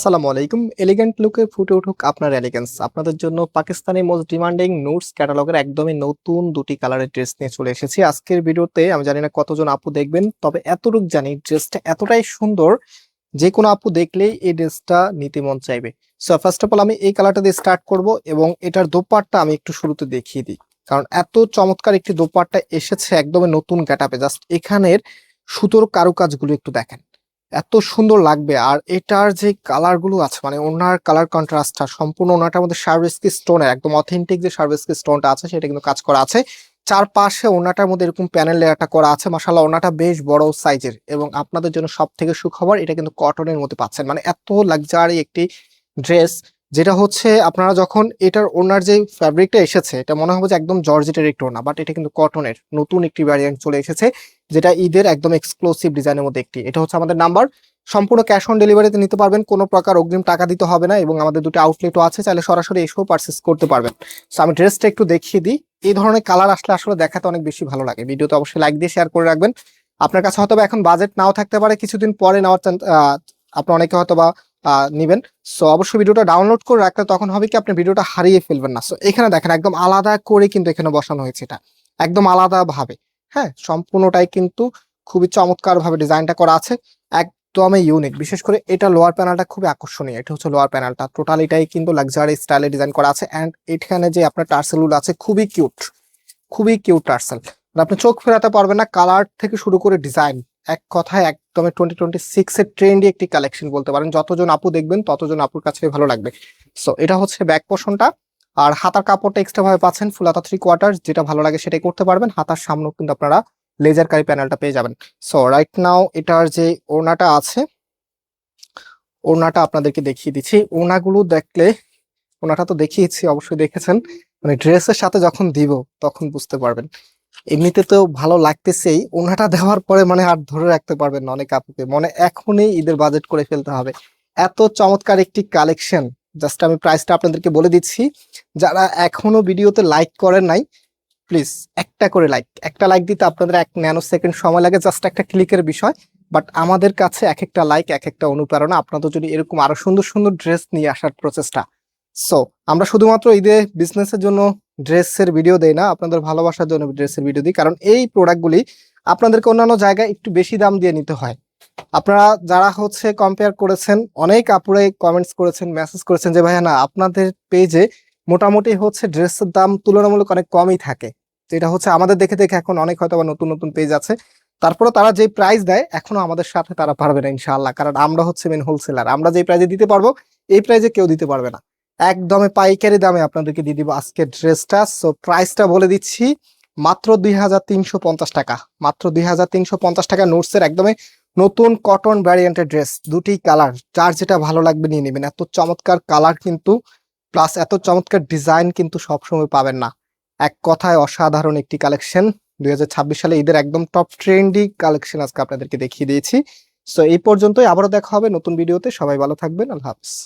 আসসালামু আলাইকুম। এলিগেন্ট লুকে ফুটে উঠুক আপনার এলিগেন্স আপনাদের জন্য পাকিস্তানি মোস্ট ডিমান্ডিং নোটস ক্যাটালগের একদমই নতুন দুটি কালারের ড্রেস নিয়ে চলে এসেছি। আজকের ভিডিওতে আমি জানি না কতজন আপু দেখবেন, তবে এতটুক জানি ড্রেসটা এতটাই সুন্দর, যে কোনো আপু দেখলেই এই ড্রেসটা নিতে মন চাইবে। সো ফার্স্ট অফ অল আমি এই কালারটা দিয়ে স্টার্ট করব এবং এটার দোপাট্টা আমি একটু শুরুতে দেখিয়ে দিই। কারণ এত চমৎকার একটি দোপাট্টা এসেছে একদমই নতুন গ্যাটাপে জাস্ট এখানের সুতোর কারুকাজগুলো একটু দেখেন। এত সুন্দর লাগবে। আর এটার যে কালারগুলো আছে মানে ওনার কালার কন্ট্রাস্টটা সম্পূর্ণ ওনাটার মধ্যে সার্ভিসকি স্টোনের একদম অথেন্টিক যে সার্ভিসকি স্টোনটা আছে, সেটা কিন্তু কাজ করা আছে। চারপাশে ওনাটার মধ্যে এরকম প্যানেল লেয়ারটা করা আছে। মাসাল্লাহ ওনাটা বেশ বড় সাইজের এবং আপনাদের জন্য সব থেকে সুখবর, এটা কিন্তু কটনের মধ্যে পাচ্ছেন। মানে এত লাক্সারি একটি ড্রেস যেটা হচ্ছে আপনারা যখন এটার ওনার যে ফ্যাব্রিকটা এসেছে এটা মনে হবে যে একদম জর্জেটের একটু না বাট এটা কিন্তু কটনের নতুন একটি ভ্যারিয়েন্ট চলে এসেছে যেটা ঈদের একদম এক্সক্লুসিভ ডিজাইনের মধ্যে একটি। এটা হচ্ছে আমাদের নাম্বার সম্পূর্ণ ক্যাশ অন ডেলিভারিতে নিতে পারবেন কোনো প্রকার অগ্রিম টাকা দিতে হবে না এবং আমাদের দুটো আউটলেটও আছে চাইলে সরাসরি এসেও পারচেস করতে পারবেন। সো আমি ড্রেসটা একটু দেখিয়ে দিই। এই ধরনের কালার আসলে আসলে দেখাতে অনেক বেশি ভালো লাগে। ভিডিওতে অবশ্যই লাইক দিয়ে শেয়ার করে রাখবেন। আপনার কাছে হয়তো এখন বাজেট নাও থাকতে পারে কিছুদিন পরে নেওয়ার চান- আহ, আপনি অনেকে হয়তো বা নিবেন। সো অবশ্যই ভিডিওটা ডাউনলোড করে রাখলে তখন হবে কি আপনি ভিডিওটা হারিয়ে ফেলবেন না। সো এখানে দেখেন একদম আলাদা করে কিন্তু এখানে বসানো হয়েছে এটা। একদম আলাদা ভাবে। হ্যাঁ সম্পূর্ণটাই কিন্তু খুবই চমৎকার ভাবে ডিজাইনটা করা আছে। একদমই ইউনিক বিশেষ করে এটা লোয়ার প্যানেলটা খুবই আকর্ষণীয়। এটা হচ্ছে লোয়ার প্যানেলটা টোটাল এটাই কিন্তু লাক্সারি স্টাইলে ডিজাইন করা আছে। অ্যান্ড এখানে যে আপনার টার্সেলগুলো আছে, খুবই কিউট খুবই কিউট টার্সেল। আপনি চোখ ফেরাতে পারবেন না। কালার থেকে শুরু করে ডিজাইন এক কথায় একদম টোয়েন্টি টোয়েন্টি সিক্স এর ট্রেন্ডি একটি কালেকশন বলতে পারেন। যতজন আপু দেখবেন, ততজন আপুর কাছে ভালো লাগবে। সো এটা হচ্ছে ব্যাক পোর্শনটা আর হাতার কাপড়টা এক্সট্রা ভাবে পাচ্ছেন ফুল হাতা থ্রি কোয়ার্টার যেটা ভালো লাগে সেটাই করতে পারবেন। হাতার সামনেও কিন্তু আপনারা লেজার কারি প্যানেলটা পেয়ে যাবেন। সো রাইট নাও এটার যে ওড়নাটা আছে, ওড়নাটা আপনাদেরকে দেখিয়ে দিচ্ছি। ওড়নাগুলো দেখলে, ওড়নাটা তো দেখিয়েছি, অবশ্যই দেখেছেন। মানে ড্রেসের সাথে যখন দিব, তখন বুঝতে পারবেন। এমনিতে তো ভালো লাগতেছেই। ওনাটা দেওয়ার পরে মানে আর ধরে রাখতে পারবেন না অনেক আপুকে। মনে এখনই ঈদের বাজেট করে ফেলতে হবে। এত চমৎকার একটি কালেকশন জাস্ট আমি প্রাইসটা আপনাদেরকে বলে দিচ্ছি। যারা এখনও ভিডিওতে লাইক করেন নাই প্লিজ একটা করে লাইক একটা লাইক দিতে আপনাদের এক ন্যানো সেকেন্ড সময় লাগে জাস্ট একটা ক্লিকের বিষয়। বাট আমাদের কাছে এক একটা লাইক এক একটা অনুপ্রেরণা। আপনাদের যদি এরকম আরও সুন্দর সুন্দর ড্রেস নিয়ে আসার প্রচেষ্টা। সো আমরা শুধুমাত্র ঈদে বিজনেসের জন্য ড্রেসের ভিডিও দেয় না, আপনাদের ভালোবাসার জন্য ড্রেসের ভিডিও দিই। কারণ এই প্রোডাক্টগুলি আপনাদেরকে অন্যান্য জায়গায় একটু বেশি দাম দিয়ে নিতে হয়। আপনারা যারা হচ্ছে কম্পেয়ার করেছেন, অনেক আপুরাই কমেন্টস করেছেন মেসেজ করেছেন যে, ভাইয়া না, আপনাদের পেজে মোটামুটি হচ্ছে ড্রেসের দাম তুলনামূলক অনেক কমই থাকে। তো এটা হচ্ছে আমাদের দেখে দেখে এখন অনেক হয়তো নতুন নতুন পেজ আছে। তারপরে তারা যে প্রাইস দেয়, এখনও আমাদের সাথে তারা পারবে না ইনশাআল্লাহ। কারণ আমরা হচ্ছে মেন হোলসেলার আমরা যে প্রাইজে দিতে পারব, এই প্রাইজে কেউ দিতে পারবে না। একদমই পাইকারি দামে আপনাদেরকে দিয়ে দিব আজকের ড্রেসটা। সো প্রাইসটা বলে দিচ্ছি, মাত্র দুই হাজার তিনশো পঞ্চাশ টাকা। মাত্র দুই হাজার তিনশো পঞ্চাশ টাকা নোটসের একদমই নতুন কটন ভ্যারিয়েন্টের ড্রেস দুটি কালার যার যেটা ভালো লাগবে নিয়ে নেবেন। এত চমৎকার কালার কিন্তু প্লাস এত চমৎকার ডিজাইন কিন্তু সবসময় পাবেন না। এক কথায় অসাধারণ একটি কালেকশন দুই হাজার ছাব্বিশ সালে ঈদের একদম টপ ট্রেন্ডি কালেকশন আজকে আপনাদেরকে দেখিয়ে দিয়েছি। সো এই পর্যন্তই, আবারও দেখা হবে নতুন ভিডিওতে সবাই ভালো থাকবেন, আল্লাহ হাফিজ।